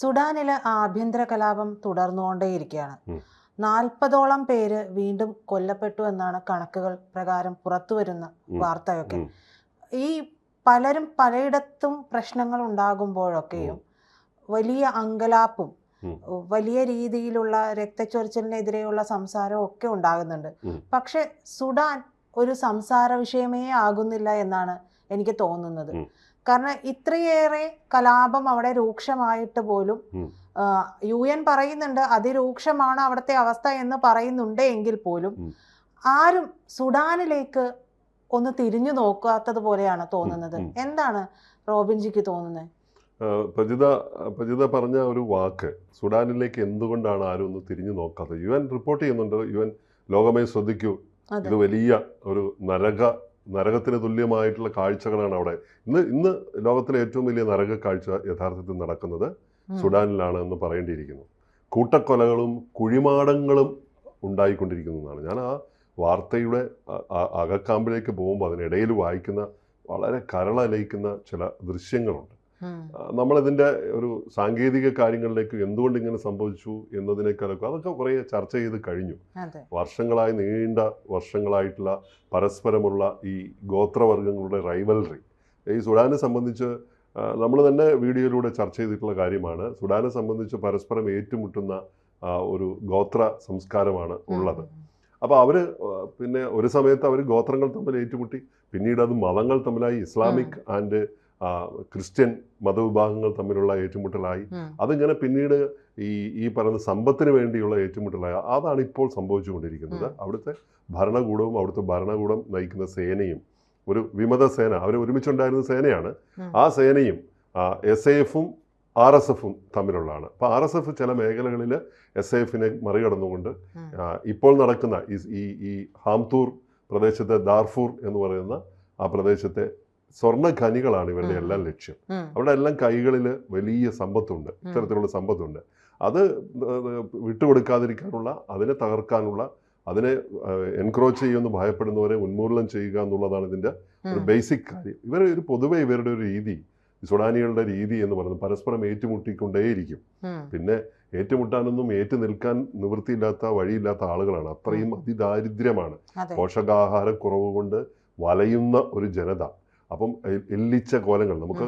സുഡാനിലെ ആഭ്യന്തര കലാപം തുടർന്നുകൊണ്ടേയിരിക്കുകയാണ്. നാൽപ്പതോളം പേര് വീണ്ടും കൊല്ലപ്പെട്ടു എന്നാണ് കണക്കുകൾ പ്രകാരം പുറത്തു വരുന്ന. വാർത്തയൊക്കെ ഈ പലരും പലയിടത്തും പ്രശ്നങ്ങൾ ഉണ്ടാകുമ്പോഴൊക്കെയും വലിയ അങ്കലാപ്പും വലിയ രീതിയിലുള്ള രക്തച്ചൊരിച്ചിലിനെതിരെയുള്ള സംസാരവും ഒക്കെ ഉണ്ടാകുന്നുണ്ട്. പക്ഷെ സുഡാൻ ഒരു സംസാര വിഷയമേ ആകുന്നില്ല എന്നാണ് എനിക്ക് തോന്നുന്നത്. കാരണം ഇത്രയേറെ കലാപം അവിടെ രൂക്ഷമായിട്ട് പോലും. യു എൻ പറയുന്നുണ്ട് അതിരൂക്ഷമാണ് അവിടുത്തെ അവസ്ഥ എന്ന് പറയുന്നുണ്ട് എങ്കിൽ പോലും ആരും സുഡാനിലേക്ക് ഒന്ന് തിരിഞ്ഞു നോക്കാത്തത് പോലെയാണ് തോന്നുന്നത്. എന്താണ് റോബിൻജിക്ക് തോന്നുന്നത്? പ്രജിത പ്രജിത പറഞ്ഞ ഒരു വാക്ക് സുഡാനിലേക്ക് എന്തുകൊണ്ടാണ് ആരും ഒന്ന് തിരിഞ്ഞു നോക്കാത്തത്? യു എൻ റിപ്പോർട്ട് ചെയ്യുന്നുണ്ട് യു എൻ ലോകമായി ശ്രദ്ധിക്കൂ. ഇത് വലിയ ഒരു നരക നരകത്തിന് തുല്യമായിട്ടുള്ള കാഴ്ചകളാണ് അവിടെ. ഇന്ന് ഇന്ന് ലോകത്തിലെ ഏറ്റവും വലിയ നരക കാഴ്ച യഥാർത്ഥത്തിൽ നടക്കുന്നത് സുഡാനിലാണ് എന്ന് പറയേണ്ടിയിരിക്കുന്നു. കൂട്ടക്കൊലകളും കുഴിമാടങ്ങളും ഉണ്ടായിക്കൊണ്ടിരിക്കുന്നതാണ്. ഞാൻ ആ വാർത്തയുടെ അകക്കാമ്പിലേക്ക് പോകുമ്പോൾ അതിനിടയിൽ വായിക്കുന്ന വളരെ കരളലയിക്കുന്ന ചില ദൃശ്യങ്ങളുണ്ട്. നമ്മളിതിന്റെ ഒരു സാങ്കേതിക കാര്യങ്ങളിലേക്ക് എന്തുകൊണ്ട് ഇങ്ങനെ സംഭവിച്ചു എന്നതിനേക്കാളൊക്കെ അതൊക്കെ കുറേ ചർച്ച ചെയ്ത് കഴിഞ്ഞു. വർഷങ്ങളായി നീണ്ട വർഷങ്ങളായിട്ടുള്ള പരസ്പരമുള്ള ഈ ഗോത്രവർഗങ്ങളുടെ റൈവൽറി ഈ സുഡാനെ സംബന്ധിച്ച് നമ്മൾ തന്നെ വീഡിയോയിലൂടെ ചർച്ച ചെയ്തിട്ടുള്ള കാര്യമാണ്. സുഡാനെ സംബന്ധിച്ച് പരസ്പരം ഏറ്റുമുട്ടുന്ന ഒരു ഗോത്ര സംസ്കാരമാണ് ഉള്ളത്. അപ്പോൾ അവർ പിന്നെ ഒരു സമയത്ത് അവർ ഗോത്രങ്ങൾ തമ്മിൽ ഏറ്റുമുട്ടി പിന്നീട് അത് മതങ്ങൾ തമ്മിലായി ഇസ്ലാമിക് ആൻഡ് ക്രിസ്ത്യൻ മതവിഭാഗങ്ങൾ തമ്മിലുള്ള ഏറ്റുമുട്ടലായി. അതിങ്ങനെ പിന്നീട് ഈ ഈ പറയുന്ന സമ്പത്തിന് വേണ്ടിയുള്ള ഏറ്റുമുട്ടലായി. അതാണ് ഇപ്പോൾ സംഭവിച്ചുകൊണ്ടിരിക്കുന്നത്. അവിടുത്തെ ഭരണകൂടവും അവിടുത്തെ ഭരണകൂടം നയിക്കുന്ന സേനയും ഒരു വിമത സേന അവർ ഒരുമിച്ചുണ്ടായിരുന്ന സേനയാണ്. ആ സേനയും എസ് എഫും ആർ എസ് എഫും തമ്മിലുള്ളതാണ്. അപ്പോൾ ആർ എസ് എഫ് ചില മേഖലകളിൽ എസ് എഫിനെ മറികടന്നുകൊണ്ട് ഇപ്പോൾ നടക്കുന്ന ഈ ഈ ഹാംതൂർ പ്രദേശത്തെ ദാർഫൂർ എന്ന് പറയുന്ന ആ പ്രദേശത്തെ സ്വർണ ഖനികളാണ് ഇവരുടെ എല്ലാം ലക്ഷ്യം. അവിടെ എല്ലാം കൈകളിൽ വലിയ സമ്പത്തുണ്ട് ഇത്തരത്തിലുള്ള സമ്പത്തുണ്ട്. അത് വിട്ടുകൊടുക്കാതിരിക്കാനുള്ള അതിനെ തകർക്കാനുള്ള അതിനെ എൻക്രോച്ച് ചെയ്യുമെന്ന് ഭയപ്പെടുന്നവരെ ഉന്മൂലനം ചെയ്യുക എന്നുള്ളതാണ് ഇതിന്റെ ഒരു ബേസിക് കാര്യം. ഇവർ ഒരു പൊതുവെ ഇവരുടെ ഒരു രീതി സുഡാനികളുടെ രീതി എന്ന് പറയുന്നത് പരസ്പരം ഏറ്റുമുട്ടിക്കൊണ്ടേയിരിക്കും. പിന്നെ ഏറ്റുമുട്ടാനൊന്നും ഏറ്റു നിൽക്കാൻ നിവൃത്തിയില്ലാത്ത വഴിയില്ലാത്ത ആളുകളാണ്. അത്രയും അതിദാരിദ്ര്യമാണ്. പോഷകാഹാര പോഷകാഹാരക്കുറവ് കൊണ്ട് വലയുന്ന ഒരു ജനത. അപ്പം എല്ലിച്ച കോലങ്ങൾ. നമുക്ക്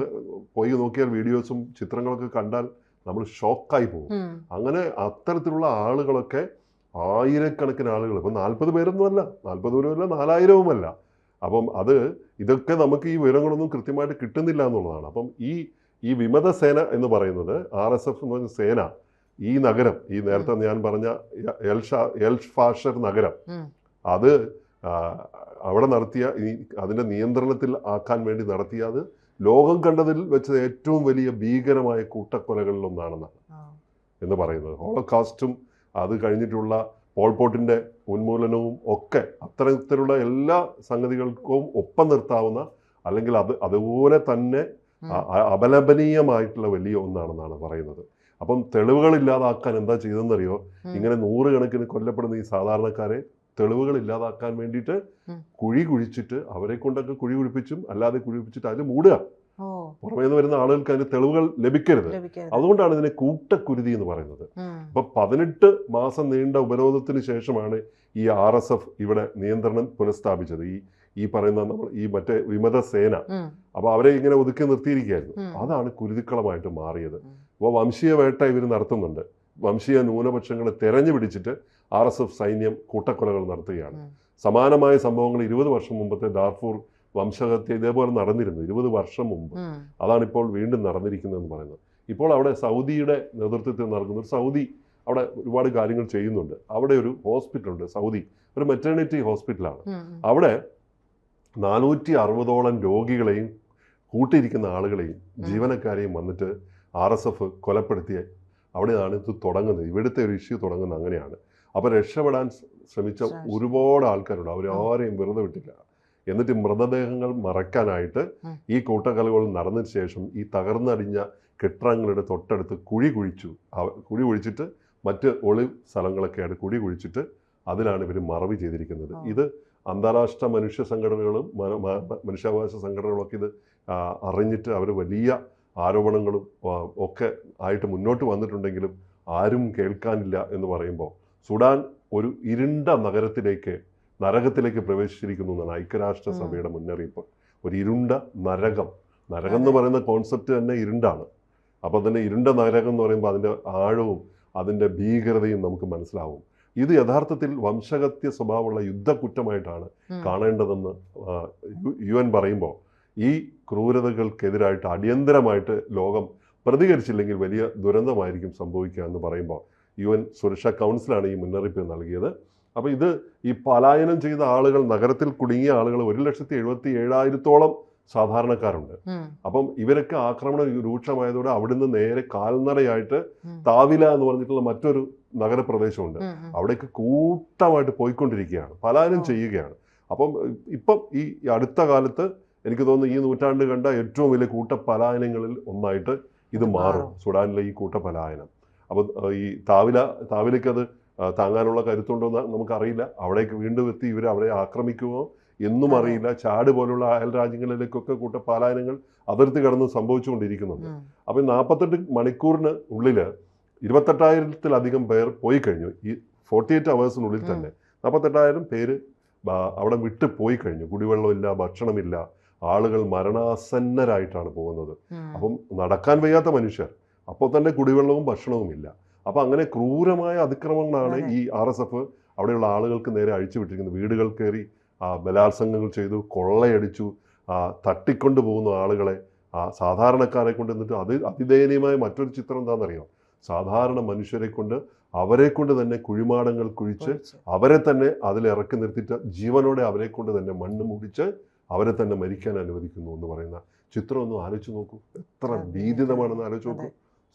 പോയി നോക്കിയാൽ വീഡിയോസും ചിത്രങ്ങളൊക്കെ കണ്ടാൽ നമ്മൾ ഷോക്കായി പോകും. അങ്ങനെ അത്തരത്തിലുള്ള ആളുകളൊക്കെ ആയിരക്കണക്കിന് ആളുകൾ ഇപ്പം നാൽപ്പത് പേരൊന്നുമല്ല നാൽപ്പത് പേരുമല്ല നാലായിരവുമല്ല. അപ്പം അത് ഇതൊക്കെ നമുക്ക് ഈ വിവരങ്ങളൊന്നും കൃത്യമായിട്ട് കിട്ടുന്നില്ല എന്നുള്ളതാണ്. അപ്പം ഈ ഈ വിമത സേന എന്ന് പറയുന്നത് ആർ എസ് എഫ് എന്ന് പറഞ്ഞ സേന ഈ നഗരം ഈ നേരത്തെ ഞാൻ പറഞ്ഞ എൽഷ ഷാ എൽ ഫാഷർ നഗരം അത് അവിടെ നടത്തിയ ഈ അതിന്റെ നിയന്ത്രണത്തിൽ ആക്കാൻ വേണ്ടി നടത്തിയത് ലോകം കണ്ടതിൽ വെച്ച് ഏറ്റവും വലിയ ഭീകരമായ കൂട്ടക്കൊലകളിലൊന്നാണെന്നാണ് എന്ന് പറയുന്നത്. ഹോളോകാസ്റ്റും അത് കഴിഞ്ഞിട്ടുള്ള പോൾപോട്ടിന്റെ ഉന്മൂലനവും ഒക്കെ അത്തരത്തിലുള്ള എല്ലാ സംഗതികൾക്കും ഒപ്പം നിർത്താവുന്ന അല്ലെങ്കിൽ അത് അതുപോലെ തന്നെ അപലപനീയമായിട്ടുള്ള വലിയ ഒന്നാണെന്നാണ് പറയുന്നത്. അപ്പം തെളിവുകൾ ഇല്ലാതാക്കാൻ എന്താ ചെയ്തെന്നറിയോ. ഇങ്ങനെ നൂറുകണക്കിന് കൊല്ലപ്പെടുന്ന ഈ സാധാരണക്കാരെ തെളിവുകൾ ഇല്ലാതാക്കാൻ വേണ്ടിയിട്ട്. കുഴി കുഴിച്ചിട്ട് അവരെ കൊണ്ടൊക്കെ കുഴി കുഴിപ്പിച്ചും അല്ലാതെ കുഴി കുഴിപ്പിച്ചിട്ട് അതിൽ മൂടുക പുറമേ നിന്ന് വരുന്ന ആളുകൾക്ക് അതിന് തെളിവുകൾ ലഭിക്കരുത് അതുകൊണ്ടാണ് ഇതിനെ കൂട്ടക്കുരുതി എന്ന് പറയുന്നത്. അപ്പൊ പതിനെട്ട് മാസം നീണ്ട ഉപരോധത്തിന് ശേഷമാണ് ഈ ആർ എസ് എഫ് ഇവിടെ നിയന്ത്രണം പുനഃസ്ഥാപിച്ചത് ഈ ഈ പറയുന്ന നമ്മൾ ഈ മറ്റേ വിമത സേന. അപ്പൊ അവരെ ഇങ്ങനെ ഒതുക്കി നിർത്തിയിരിക്കുകയായിരുന്നു. അതാണ് കുരുതിക്കളമായിട്ട് മാറിയത്. അപ്പോൾ വംശീയ വേട്ട ഇവർ നടത്തുന്നുണ്ട് വംശീയ ന്യൂനപക്ഷങ്ങളെ തെരഞ്ഞു പിടിച്ചിട്ട് ആർ എസ് എഫ് സൈന്യം കൂട്ടക്കൊലകൾ നടത്തുകയാണ്. സമാനമായ സംഭവങ്ങൾ ഇരുപത് വർഷം മുമ്പത്തെ ദാർഫൂർ വംശഹത്യ ഇതേപോലെ നടന്നിരുന്നു ഇരുപത് വർഷം മുമ്പ്. അതാണ് ഇപ്പോൾ വീണ്ടും നടന്നിരിക്കുന്നതെന്ന് പറയുന്നത്. ഇപ്പോൾ അവിടെ സൗദിയുടെ നേതൃത്വത്തിൽ നടക്കുന്ന ഒരു സൗദി അവിടെ ഒരുപാട് കാര്യങ്ങൾ ചെയ്യുന്നുണ്ട്. അവിടെ ഒരു ഹോസ്പിറ്റലുണ്ട് സൗദി. ഒരു മെറ്റേണിറ്റി ഹോസ്പിറ്റലാണ്. അവിടെ നാനൂറ്റി അറുപതോളം രോഗികളെയും കൂട്ടിയിരിക്കുന്ന ആളുകളെയും ജീവനക്കാരെയും വന്നിട്ട് ആർ എസ് എഫ് കൊലപ്പെടുത്തിയ അവിടെയാണ് ഇത് തുടങ്ങുന്നത്. ഇവിടുത്തെ ഒരു ഇഷ്യൂ തുടങ്ങുന്നത് അങ്ങനെയാണ്. അപ്പോൾ രക്ഷപ്പെടാൻ ശ്രമിച്ച. ഒരുപാട് ആൾക്കാരുണ്ട്. അവരാരെയും വെറുതെ വിട്ടില്ല. എന്നിട്ട് മൃതദേഹങ്ങൾ മറക്കാനായിട്ട് ഈ കൂട്ടക്കലകൾ നടന്നതിന് ശേഷം ഈ തകർന്നടിഞ്ഞ കെട്ടിടങ്ങളുടെ തൊട്ടടുത്ത് കുഴി കുഴിച്ചു. കുഴി കുഴിച്ചിട്ട് മറ്റ് ഒളി സ്ഥലങ്ങളൊക്കെയാണ് കുഴി കുഴിച്ചിട്ട് അതിലാണ് ഇവർ മറവി ചെയ്തിരിക്കുന്നത്. ഇത് അന്താരാഷ്ട്ര മനുഷ്യ സംഘടനകളും മനുഷ്യാവകാശ സംഘടനകളൊക്കെ ഇത് അറിഞ്ഞിട്ട് അവർ വലിയ ആരോപണങ്ങളും ഒക്കെ ആയിട്ട് മുന്നോട്ട് വന്നിട്ടുണ്ടെങ്കിലും ആരും കേൾക്കാനില്ല എന്ന് പറയുമ്പോൾ സുഡാൻ ഒരു ഇരുണ്ട നഗരത്തിലേക്ക് നരകത്തിലേക്ക് പ്രവേശിച്ചിരിക്കുന്നു എന്നാണ് ഐക്യരാഷ്ട്ര സഭയുടെ മുന്നറിയിപ്പ്. ഒരു ഇരുണ്ട നരകം. നരകം എന്ന് പറയുന്ന കോൺസെപ്റ്റ് തന്നെ ഇരുണ്ടാണ്. അപ്പോൾ തന്നെ ഇരുണ്ട നരകം എന്ന് പറയുമ്പോൾ അതിന്റെ ആഴവും അതിന്റെ ഭീകരതയും നമുക്ക് മനസ്സിലാവും. ഇത് യഥാർത്ഥത്തിൽ വംശകത്യ സ്വഭാവമുള്ള യുദ്ധക്കുറ്റമായിട്ടാണ്. കാണേണ്ടതെന്ന് യു- യു എൻ പറയുമ്പോൾ ഈ ക്രൂരതകൾക്കെതിരായിട്ട് അടിയന്തരമായിട്ട് ലോകം പ്രതികരിച്ചില്ലെങ്കിൽ വലിയ ദുരന്തമായിരിക്കും സംഭവിക്കുക എന്ന് പറയുമ്പോൾ യു എൻ സുരക്ഷാ കൗൺസിലാണ് ഈ മുന്നറിയിപ്പ് നൽകിയത്. അപ്പോൾ ഇത് ഈ പലായനം ചെയ്ത ആളുകൾ നഗരത്തിൽ കുടുങ്ങിയ ആളുകൾ ഒരു ലക്ഷത്തി എഴുപത്തി ഏഴായിരത്തോളം സാധാരണക്കാരുണ്ട്. അപ്പം ഇവരൊക്കെ ആക്രമണം രൂക്ഷമായതോടെ അവിടുന്ന് നേരെ കാൽനടയായിട്ട് താവില എന്ന് പറഞ്ഞിട്ടുള്ള മറ്റൊരു നഗരപ്രദേശമുണ്ട്. അവിടേക്ക് കൂട്ടമായിട്ട് പോയിക്കൊണ്ടിരിക്കുകയാണ്. പലായനം ചെയ്യുകയാണ്. അപ്പം ഇപ്പം ഈ അടുത്ത കാലത്ത് എനിക്ക് തോന്നുന്നു ഈ നൂറ്റാണ്ട് കണ്ട ഏറ്റവും വലിയ കൂട്ട പലായനങ്ങളിൽ ഒന്നായിട്ട് ഇത് മാറും. സുഡാനിലെ ഈ കൂട്ട പലായനം അപ്പം ഈ താവില താവിലയ്ക്കത് താങ്ങാനുള്ള കരുത്തുണ്ടോ എന്ന് നമുക്കറിയില്ല. അവിടേക്ക് വീണ്ടും എത്തി ഇവർ അവരെ ആക്രമിക്കുമോ എന്നും അറിയില്ല. ചാട് പോലുള്ള അയൽ രാജ്യങ്ങളിലേക്കൊക്കെ കൂട്ട പലായനങ്ങൾ അതിർത്തി കടന്ന് സംഭവിച്ചുകൊണ്ടിരിക്കുന്നുണ്ട്. അപ്പം നാൽപ്പത്തെട്ട് മണിക്കൂറിന് ഉള്ളിൽ ഇരുപത്തെട്ടായിരത്തിലധികം പേർ പോയി കഴിഞ്ഞു. ഈ ഫോർട്ടി എയ്റ്റ് അവേഴ്സിനുള്ളിൽ തന്നെ നാൽപ്പത്തെട്ടായിരം പേര് അവിടെ വിട്ട് പോയി കഴിഞ്ഞു. കുടിവെള്ളമില്ല ഭക്ഷണമില്ല. ആളുകൾ മരണാസന്നരായിട്ടാണ് പോകുന്നത്. അപ്പം നടക്കാൻ വയ്യാത്ത മനുഷ്യർ. അപ്പോൾ തന്നെ കുടിവെള്ളവും ഭക്ഷണവും ഇല്ല. അപ്പം അങ്ങനെ ക്രൂരമായ അതിക്രമങ്ങളാണ് ഈ ആർ എസ് എഫ് അവിടെയുള്ള ആളുകൾക്ക് നേരെ അഴിച്ചുവിട്ടിരിക്കുന്നത് വീടുകൾ കയറി ആ, ബലാത്സംഗങ്ങൾ ചെയ്തു കൊള്ളയടിച്ചു ആ, തട്ടിക്കൊണ്ടു പോകുന്ന ആളുകളെ ആ സാധാരണക്കാരെ കൊണ്ട് എന്നിട്ട് അത് അതിദയനീയമായ മറ്റൊരു ചിത്രം എന്താണെന്നറിയോ? സാധാരണ മനുഷ്യരെ കൊണ്ട് അവരെ കൊണ്ട് തന്നെ കുഴിമാടങ്ങൾ കുഴിച്ച് അവരെ തന്നെ അതിൽ ഇറക്കി നിർത്തിയിട്ട് ജീവനോടെ അവരെ കൊണ്ട് തന്നെ മണ്ണ് മുടിച്ച് അവരെ തന്നെ മരിക്കാൻ അനുവദിക്കുന്നു എന്ന് പറയുന്ന ചിത്രം ഒന്ന് ആലോചിച്ച് നോക്കൂ. എത്ര ഭീതിതമാണെന്ന് ആലോചിച്ച് നോക്കൂ.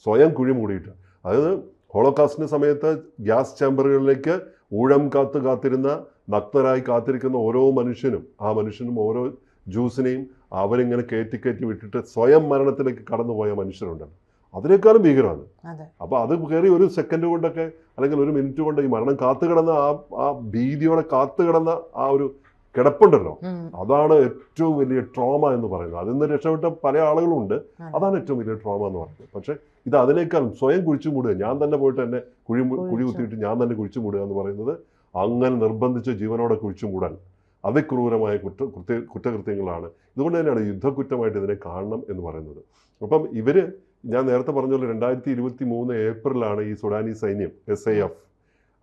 സ്വയം കുഴി മൂടിയിട്ട്. അതായത് ഹോളോകാസ്റ്റിന്റെ സമയത്ത് ഗ്യാസ് ചേംബറുകളിലേക്ക് ഊഴം കാത്ത് കാത്തിരുന്ന നഗ്നരായി കാത്തിരിക്കുന്ന ഓരോ മനുഷ്യനും ആ മനുഷ്യനും ഓരോ ജ്യൂസിനെയും അവരിങ്ങനെ കയറ്റി കയറ്റി വിട്ടിട്ട് സ്വയം മരണത്തിലേക്ക് കടന്നുപോയ മനുഷ്യരുണ്ട് അതിനേക്കാളും ഭീകരമാണ്. അപ്പൊ അപ്പോൾ അത് കയറി ഒരു സെക്കൻഡ് കൊണ്ടൊക്കെ അല്ലെങ്കിൽ ഒരു മിനിറ്റ് കൊണ്ട് ഈ മരണം കാത്തു കിടന്ന ആ ആ ഭീതിയോടെ കാത്തു കിടന്ന ആ ഒരു കിടപ്പുണ്ടല്ലോ. അതാണ് ഏറ്റവും വലിയ ട്രോമ എന്ന് പറയുന്നത്. അതിൽ നിന്ന് രക്ഷപ്പെട്ട പല ആളുകളും ഉണ്ട് അതാണ് ഏറ്റവും വലിയ ട്രോമ എന്ന് പറയുന്നത്. പക്ഷെ ഇത് അതിനേക്കാളും സ്വയം കുഴിച്ചു മൂടുക. ഞാൻ തന്നെ പോയിട്ട് എന്നെ കുഴി കുഴി. കുത്തിയിട്ട് ഞാൻ തന്നെ കുഴിച്ചു മൂടുക എന്ന് പറയുന്നത് അങ്ങനെ നിർബന്ധിച്ച് ജീവനോടെ കുഴിച്ചു മൂടാൻ അതിക്രൂരമായ കുറ്റ കൃത്യ കുറ്റകൃത്യങ്ങളാണ്. ഇതുകൊണ്ട് തന്നെയാണ് യുദ്ധക്കുറ്റമായിട്ട് ഇതിനെ കാണണം എന്ന് പറയുന്നത്. അപ്പം ഇവർ ഞാൻ നേരത്തെ പറഞ്ഞ പോലെ രണ്ടായിരത്തി ഇരുപത്തി മൂന്ന് ഏപ്രിലാണ് ഈ സുഡാനി സൈന്യം എസ് ഐ എഫ്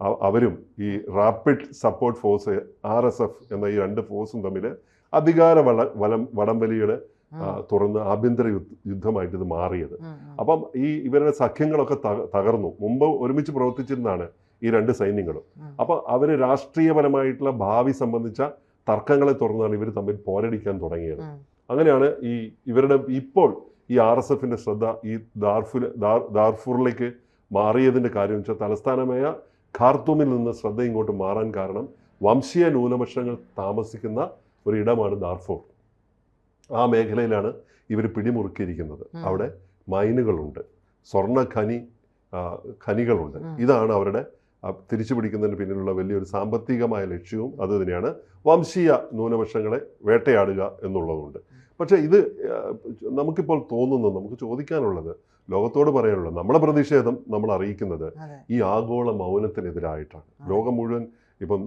അവരും ഈ rapid support force R S F എന്ന ഈ രണ്ട് ഫോഴ്സും തമ്മിൽ അധികാര വള വലം വടംവലിയുടെ തുറന്ന് ആഭ്യന്തര യുദ്ധ- യുദ്ധമായിട്ട് ഇത് മാറിയത്. അപ്പം ഈ ഇവരുടെ സഖ്യങ്ങളൊക്കെ തക- തകർന്നു. മുമ്പ് ഒരുമിച്ച് പ്രവർത്തിച്ചിരുന്നാണ് ഈ രണ്ട് സൈന്യങ്ങളും. അപ്പം അവർ രാഷ്ട്രീയപരമായിട്ടുള്ള ഭാവി സംബന്ധിച്ച തർക്കങ്ങളെ തുറന്നാണ് ഇവർ തമ്മിൽ പോരടിക്കാൻ തുടങ്ങിയത്. അങ്ങനെയാണ് ഈ ഇവരുടെ ഇപ്പോൾ ഈ ആർ എസ് എഫിന്റെ ശ്രദ്ധ ഈ ദാർഫുൽ ദാർ- ദാർഫൂറിലേക്ക് മാറിയതിന്റെ കാര്യം വെച്ചാൽ തലസ്ഥാനമായ ഖാർത്തൂമിൽ നിന്ന് ശ്രദ്ധ ഇങ്ങോട്ട് മാറാൻ കാരണം വംശീയ ന്യൂനപക്ഷങ്ങൾ താമസിക്കുന്ന ഒരു ഇടമാണ് ദാർഫൂർ. ആ മേഖലയിലാണ് ഇവർ പിടിമുറുക്കിയിരിക്കുന്നത്. അവിടെ മൈനുകളുണ്ട്. സ്വർണ ഖനി ഖനികളുണ്ട്. ഇതാണ് അവരുടെ തിരിച്ചു പിടിക്കുന്നതിന് പിന്നിലുള്ള വലിയൊരു സാമ്പത്തികമായ ലക്ഷ്യവും അത് തന്നെയാണ്. വംശീയ ന്യൂനപക്ഷങ്ങളെ വേട്ടയാടുക എന്നുള്ളതുകൊണ്ട് പക്ഷേ ഇത് നമുക്കിപ്പോൾ തോന്നുന്നത് നമുക്ക് ചോദിക്കാനുള്ളത് ലോകത്തോട് പറയാനുള്ളത് നമ്മുടെ പ്രതിഷേധം നമ്മൾ അറിയിക്കുന്നത് ഈ ആഗോള മൗനത്തിനെതിരായിട്ടാണ്. ലോകം മുഴുവൻ ഇപ്പം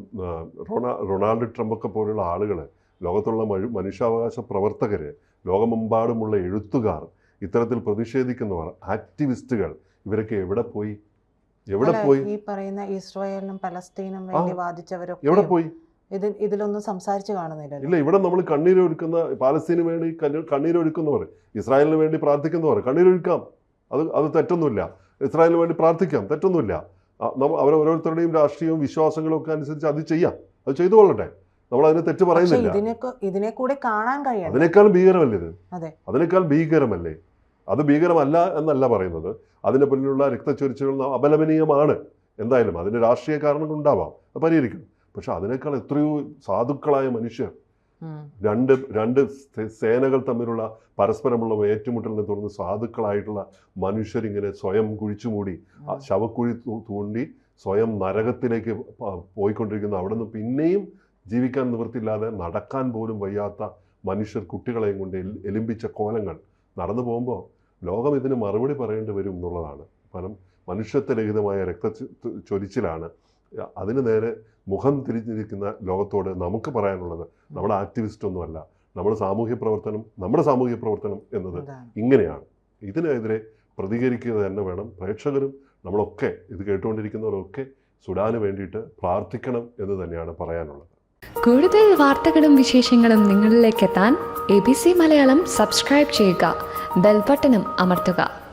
റൊണാ റൊണാൾഡ് ട്രംപൊക്കെ പോലുള്ള ആളുകൾ ലോകത്തുള്ള മഴു- മനുഷ്യാവകാശ പ്രവർത്തകർ ലോകമെമ്പാടുമുള്ള എഴുത്തുകാർ ഇത്തരത്തിൽ പ്രതിഷേധിക്കുന്നവർ ആക്ടിവിസ്റ്റുകൾ ഇവരൊക്കെ എവിടെ പോയി? എവിടെ പോയി? ഈ പറയുന്ന ഇസ്രായേലിനും പലസ്തീനും വേണ്ടി എവിടെ പോയി? ഇതിൽ ഇതിലൊന്നും സംസാരിച്ചു കാണുന്നില്ല ഇല്ല ഇവിടെ നമ്മൾ കണ്ണീരൊഴുക്കുന്ന പാലസ്തീനു വേണ്ടി കണ്ണീ- കണ്ണീരൊഴുക്കുന്നവർ ഇസ്രായേലിന് വേണ്ടി പ്രാർത്ഥിക്കുന്നവർ കണ്ണീരൊഴുക്കാം അത് അത് തെറ്റൊന്നുമില്ല. ഇസ്രായേലിന് വേണ്ടി പ്രാർത്ഥിക്കാം. തെറ്റൊന്നുമില്ല. ഓരോരുത്തരുടെയും രാഷ്ട്രീയവും വിശ്വാസങ്ങളും ഒക്കെ അനുസരിച്ച് അത് ചെയ്യാം. അത് ചെയ്തു കൊള്ളട്ടെ. നമ്മൾ അതിനെ തെറ്റ് പറയുന്നില്ല. ഇതിനെ കൂടെ കാണാൻ കഴിയണം. അതിനേക്കാളും ഭീകരമല്ലേ ഇത്? അതെ. അതിനേക്കാൾ ഭീകരമല്ലേ? അത് ഭീകരമല്ല എന്നല്ല പറയുന്നത്. അതിന് പിന്നിലുള്ള രക്തച്ചൊരിച്ചുകൾ അപലപനീയമാണ്. എന്തായാലും അതിന് രാഷ്ട്രീയ കാരണങ്ങൾ ഉണ്ടാവാം. അത് പരിഹരിക്കണം. പക്ഷെ അതിനേക്കാൾ എത്രയോ സാധുക്കളായ മനുഷ്യർ. രണ്ട് രണ്ട് സേനകൾ തമ്മിലുള്ള പരസ്പരമുള്ള ഏറ്റുമുട്ടലിനെ തുടർന്ന് സാധുക്കളായിട്ടുള്ള മനുഷ്യരിങ്ങനെ സ്വയം കുഴിച്ചുമൂടി ആ ഉം. ശവക്കുഴി തൂണ്ടി സ്വയം നരകത്തിലേക്ക് പോയിക്കൊണ്ടിരിക്കുന്ന അവിടെ നിന്ന് പിന്നെയും ജീവിക്കാൻ നിവൃത്തിയില്ലാതെ നടക്കാൻ പോലും വയ്യാത്ത മനുഷ്യർ കുട്ടികളെയും കൊണ്ട് എലിമ്പിച്ച കോലങ്ങൾ നടന്നു പോകുമ്പോൾ ലോകം ഇതിന് മറുപടി പറയേണ്ടി വരും എന്നുള്ളതാണ് കാരണം മനുഷ്യത്വരഹിതമായ രക്ത ചൊരിച്ചിലാണ് അതിന് നേരെ മുഖം തിരിഞ്ഞിരിക്കുന്ന ലോകത്തോട് നമുക്ക് പറയാനുള്ളത് നമ്മൾ ആക്ടിവിസ്റ്റ് ഒന്നുമല്ല നമ്മുടെ സാമൂഹ്യ പ്രവർത്തനം നമ്മുടെ സാമൂഹ്യ പ്രവർത്തനം എന്നത് ഇങ്ങനെയാണ്. ഇതിനെതിരെ പ്രതികരിക്കുക തന്നെ വേണം. പ്രേക്ഷകരും നമ്മളൊക്കെ ഇത് കേട്ടുകൊണ്ടിരിക്കുന്നവരൊക്കെ സുഡാന് വേണ്ടിയിട്ട് പ്രാർത്ഥിക്കണം എന്ന് തന്നെയാണ് പറയാനുള്ളത്. കൂടുതൽ വാർത്തകളും വിശേഷങ്ങളും നിങ്ങളിലേക്ക് എത്താൻ A B C Malayalam subscribe ചെയ്യുക ബെൽബട്ടനും അമർത്തുക.